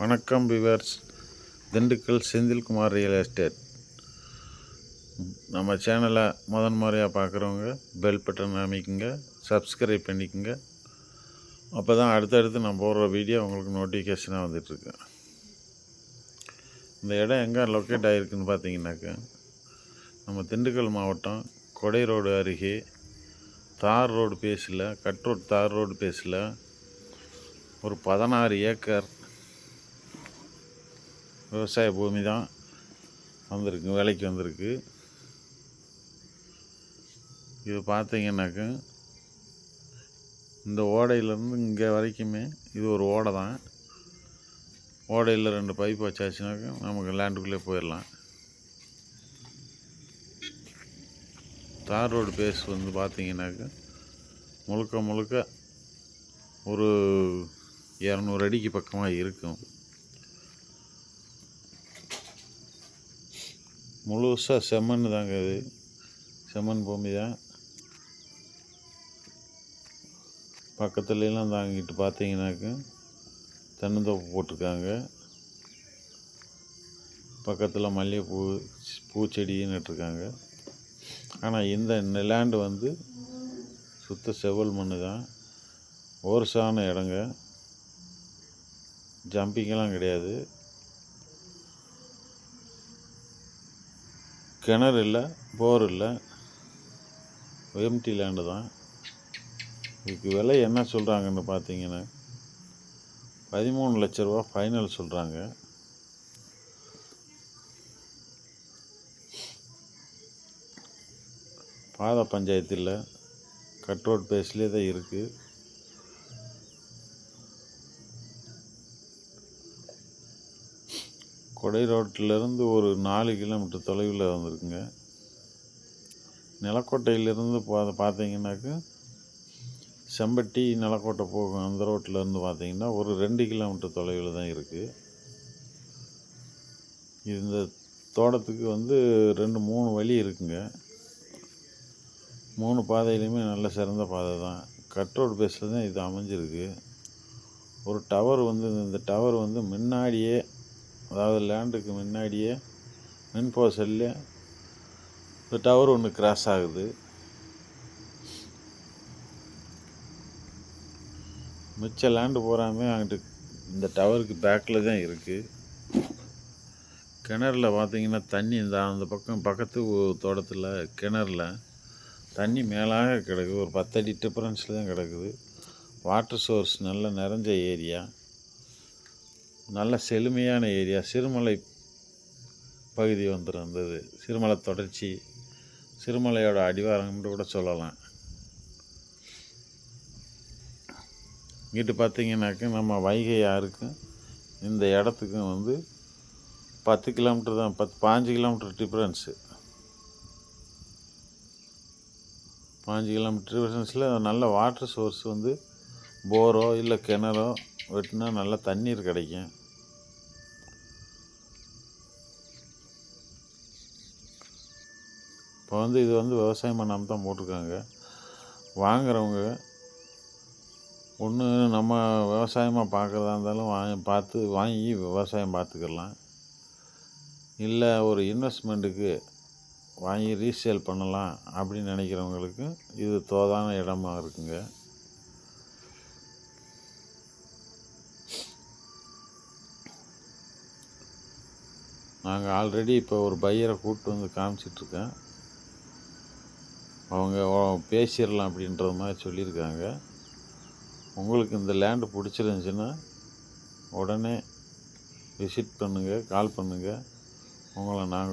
வணக்கம் viewers Dindigul Senthilkumar real estate நம்ம சேனலை முதன் முறையாக பார்க்குறவங்க பெல் பட்டன் அமைக்குங்க சப்ஸ்கிரைப் பண்ணிக்கோங்க. அப்போ தான் அடுத்தடுத்து நான் போடுற வீடியோ உங்களுக்கு நோட்டிஃபிகேஷனாக வந்துட்டுருக்கு. இந்த இடம் எங்கே லொக்கேட் ஆகிருக்குன்னு பார்த்தீங்கன்னாக்கா நம்ம திண்டுக்கல் மாவட்டம் கொடை ரோடு அருகே தார் ரோடு பேஸில் கட் ரோடு தார் ரோடு பேஸில் ஒரு பதினாறு ஏக்கர் விவசாய பூமி தான் வந்திருக்கு விலைக்கு வந்திருக்கு. இது பார்த்தீங்கன்னாக்க இந்த ஓடையிலேருந்து இங்கே வரைக்குமே இது ஒரு ஓடை தான். ஓடையில் ரெண்டு பைப் வச்சாச்சுனாக்கா நமக்கு லேண்டுக்குள்ளே போயிடலாம். தார் ரோடு பேஸ் வந்து பார்த்தீங்கன்னாக்கா முழுக்க முழுக்க ஒரு இரநூறு அடிக்கு பக்கமாக இருக்கும். முழுசாக செம்மண் தாங்க இது செம்மண் பூமி தான். பக்கத்துலலாம் தாங்கிட்டு பார்த்தீங்கன்னாக்க தென்னந்தோப்பு போட்டிருக்காங்க. பக்கத்தில் மல்லிகைப்பூ பூச்செடியும் நட்டுருக்காங்க ஆனால் இந்த நிலாண்டு வந்து சுத்த செவல் மண் தான். ஓரசான இடங்க. ஜம்பிங்கெல்லாம் கிடையாது. கிணறு இல்லை போர் இல்லை. எம்டி லேண்டு தான். இதுக்கு விலை என்ன சொல்கிறாங்கன்னு பார்த்தீங்கன்னா பதிமூணு லட்ச ரூபா ஃபைனல் சொல்கிறாங்க பாத பஞ்சாயத்தில் கட் ரோட் பேஸ்லேயே தான் இருக்குது கொடை ரோட்டிலேருந்து ஒரு நாலு கிலோமீட்டர் தொலைவில் வந்திருக்குங்க நிலக்கோட்டையிலேருந்து பா பார்த்தீங்கன்னாக்கா செம்பட்டி நிலக்கோட்டை போகும் அந்த ரோட்டில் இருந்து பார்த்தீங்கன்னா ஒரு ரெண்டு கிலோமீட்டர் தொலைவில் தான் இருக்குது இந்த தோட்டத்துக்கு வந்து ரெண்டு மூணு வழி இருக்குங்க. மூணு பாதையிலையுமே நல்ல சிறந்த பாதை தான். கட் ரோடு பேஸில் தான் இது அமைஞ்சிருக்கு. ஒரு டவர் வந்து இந்த டவர் வந்து முன்னாடியே அதாவது லேண்டுக்கு முன்னாடியே மின்போ செல்லு இந்த டவர் ஒன்று கிராஸ் ஆகுது. மிச்ச லேண்டு போகிறாமே அங்கிட்டு இந்த டவருக்கு பேக்கில் தான் இருக்குது கிணறுல பார்த்தீங்கன்னா தண்ணி இந்த அந்த பக்கம் பக்கத்து தோட்டத்தில் கிணறுல தண்ணி மேலாக கிடக்குது ஒரு பத்தடி டிஃப்ரென்ஸில் தான் கிடக்குது. வாட்டர் சோர்ஸ் நல்லா நிறைஞ்ச ஏரியா நல்ல செழுமையான ஏரியா சிறுமலை பகுதி வந்துருந்தது. சிறுமலை தொடர்ச்சி சிறுமலையோட அடிவாரம்னு கூட சொல்லலாம். இங்கிட்டு பார்த்தீங்கன்னாக்க நம்ம வைகை ஆறுக்கும் இந்த இடத்துக்கும் வந்து பத்து கிலோமீட்டர் தான் பத்து பாஞ்சு கிலோமீட்டர் டிஃப்ரென்ஸு. பாஞ்சு கிலோமீட்டர் டிஃப்ரென்ஸில் நல்ல வாட்டர் சோர்ஸ் வந்து போரோ இல்லை கிணறோ வெட்டினா நல்ல தண்ணீர் கிடைக்கும். இப்போ வந்து இது வந்து விவசாயம் பண்ணாமல் தான் போட்டிருக்காங்க. வாங்குறவங்க ஒன்று நம்ம விவசாயமாக பார்க்குறதா இருந்தாலும் வாங்கி பார்த்து வாங்கி விவசாயம் பார்த்துக்கலாம். இல்லை ஒரு இன்வெஸ்ட்மெண்ட்டுக்கு வாங்கி ரீசேல் பண்ணலாம் அப்படின்னு நினைக்கிறவங்களுக்கு இது தோதான இடமா இருக்குங்க. நாங்கள் ஆல்ரெடி இப்போ ஒரு பையரை கூப்பிட்டு வந்து காமிச்சிட்ருக்கேன் அவங்க பேசிடலாம் அப்படின்ற மாதிரி சொல்லியிருக்காங்க. உங்களுக்கு இந்த லேண்டு பிடிச்சிருந்துச்சின்னா உடனே விசிட் பண்ணுங்கள் கால் பண்ணுங்கள் உங்களை நாங்கள்